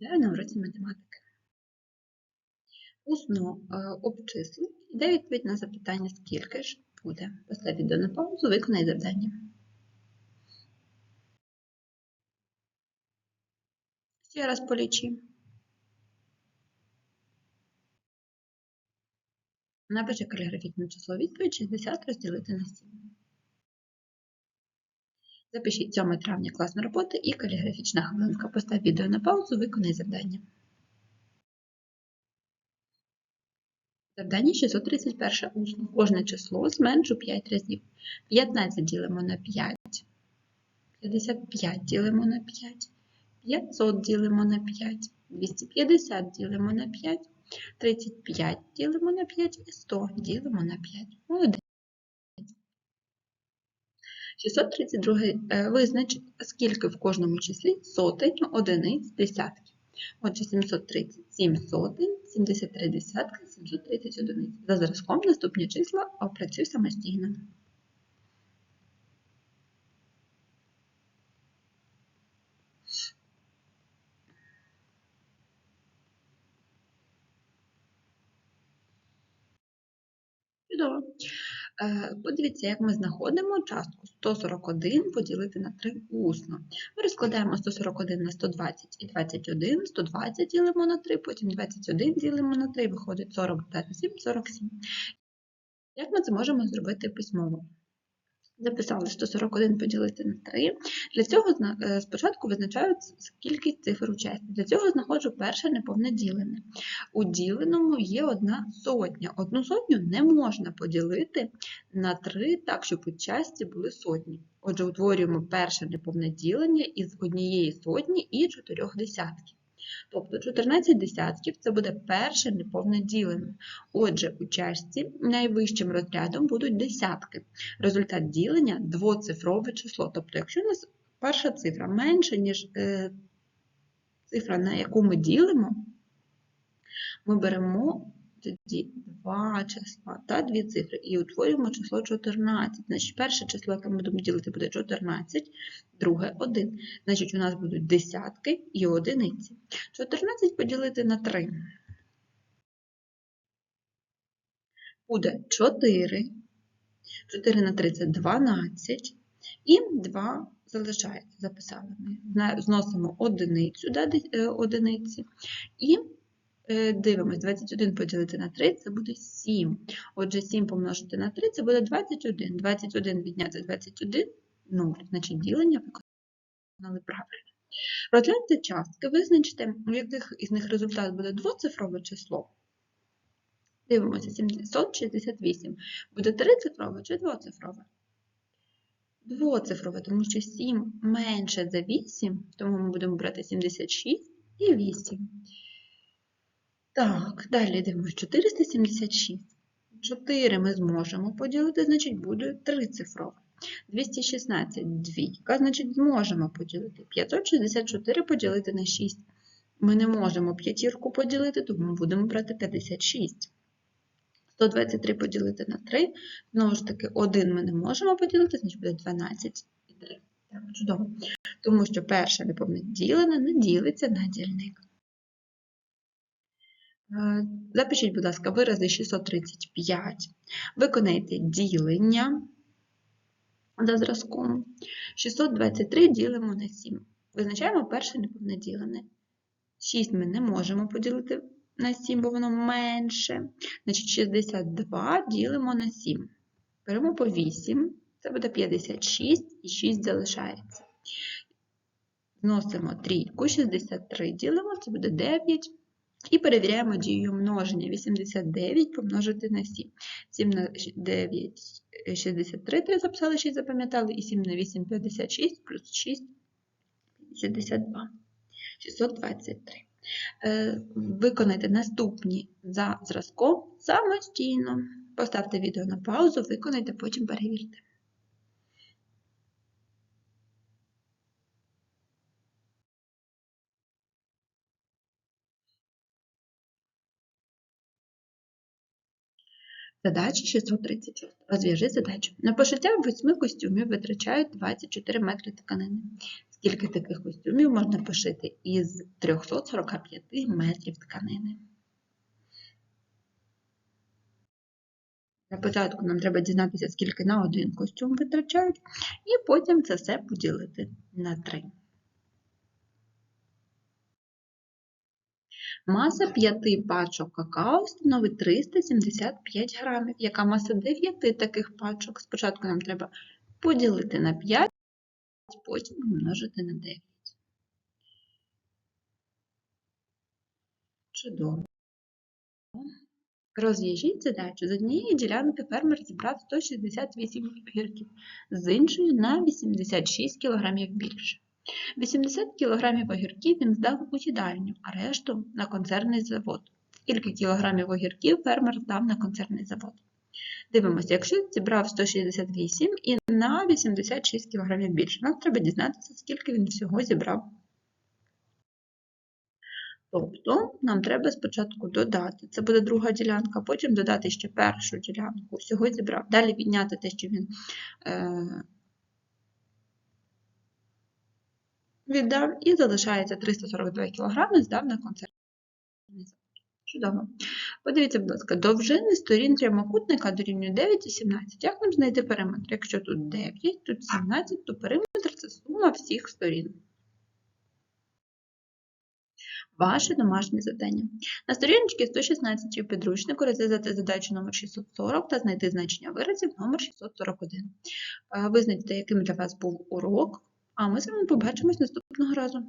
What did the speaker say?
На уроці математики. Усно е, обчисли і дай відповідь на запитання, скільки ж буде. Постав відео на паузу, виконай завдання. Ще раз полічи. Напиши каліграфічне число відповідь 60 розділити на 7. Запишіть 7 травня класна робота і каліграфічна хвилинка. Постав відео на паузу, виконай завдання. Завдання 631 усно. Кожне число зменшу 5 разів. 15 ділимо на 5. 55 ділимо на 5. 500 ділимо на 5. 250 ділимо на 5. 35 ділимо на 5 і 100 ділимо на 5. Молодець. 632 е, визнач, скільки в кожному числі сотень, одиниць, десятків. Отже, 737 сотень, 73 десятки, 730 одиниць. За зразком наступні числа опрацюй самостійно. Чудово. Е, Подивіться, як ми знаходимо частку 141 поділити на 3 усно. Ми розкладаємо 141 на 120 і 21, 120 ділимо на 3, потім 21 ділимо на 3, виходить 40 додати 7, 47. Як ми це можемо зробити письмово? Записали 141 поділити на 3. Для цього е, спочатку визначаю кількість цифр у часті. Для цього знаходжу перше неповне ділене. У діленому є одна сотня. Одну сотню не можна поділити на 3 так, щоб у часті були сотні. Отже, утворюємо перше неповне ділення із однієї сотні і чотирьох десятків. Тобто 14 десятків це буде перше неповне ділення. Отже, у чашці найвищим розрядом будуть десятки. Результат ділення двоцифрове число. Тобто, якщо у нас перша цифра менша, ніж е, цифра, на яку ми ділимо, ми беремо тоді два числа та дві цифри і утворюємо число 14. Значить, перше число, яке ми будемо ділити, буде 14, друге 1. Значить, у нас будуть десятки і одиниці. 14 поділити на 3. Буде 4. 4 на 3 це 12. І 2 залишається. Записали. Зносимо одиницю е, одиниці. І дивимось, 21 поділити на 3 це буде 7. Отже, 7 помножити на 3 це буде 21. 21 відняти 21 0. Значить, ділення виконали правильно. Розгляньте частки, визначте, у яких із них результат буде двоцифрове число. Дивимося, 768. Буде трицифрове чи двоцифрове? Двоцифрове, тому що 7 менше за 8, тому ми будемо брати 76 і 8. Так, далі дивимося, 476. 4 ми зможемо поділити, значить буде трицифрове. 216 двійка, значить зможемо поділити. 564 поділити на 6. Ми не можемо п'ятірку поділити, тому будемо брати 56. 123 поділити на 3. Знову ж таки, 1 ми не можемо поділити, значить буде 12 і 3. Так, чудово. Тому що перше неповне не ділиться на дільник. Е, Запишіть, будь ласка, вирази 635. Виконайте ділення за зразком. 623 ділимо на 7. Визначаємо перше неповне ділене. 6 ми не можемо поділити на 7, бо воно менше. Значить, 62 ділимо на 7. Беремо по 8, це буде 56 і 6 залишається. Зносимо трійку, 63 ділимо, це буде 9. І перевіряємо дію множення. 89 помножити на 7. 7 на 9 – 63, 3 записали, 6 запам'ятали, і 7 на 8 – 56, плюс 6 – 62. 623. Е, Виконайте наступні за зразком самостійно. Поставте відео на паузу, виконайте, потім перевірте. Задача 636. Розв'яжи задачу. На пошиття восьми костюмів витрачають 24 метри тканини. Скільки таких костюмів можна пошити із 345 метрів тканини? Для початку нам треба дізнатися, скільки на один костюм витрачають, і потім це все поділити на 3. Маса 5 пачок какао становить 375 грамів. Яка маса 9 таких пачок? Спочатку нам треба поділити на 5, потім помножити на 9. Чудово. Розв'яжіть задачу. З однієї ділянки фермер зібрав 168 огірків, з іншої на 86 кг більше. 80 кг огірків він здав у їдальню, а решту на концерний завод. Скільки кілограмів огірків фермер здав на концерний завод? Дивимося, якщо зібрав 168 і на 86 кг більше, нам треба дізнатися, скільки він всього зібрав. Тобто нам треба спочатку додати, це буде друга ділянка, потім додати ще першу ділянку, всього зібрав. Далі відняти те, що він е, віддав, і залишається 342 кг, здав на концерт. Чудово. Подивіться, будь ласка, довжини сторін прямокутника дорівнює 9 і 17. Як нам знайти периметр? Якщо тут 9, тут 17, то периметр це сума всіх сторін. Ваше домашнє завдання. На сторіночці 116 підручнику розв'язати задачу номер 640 та знайти значення виразів номер 641. Е, Визначте, яким для вас був урок, а ми з вами побачимось наступного разу.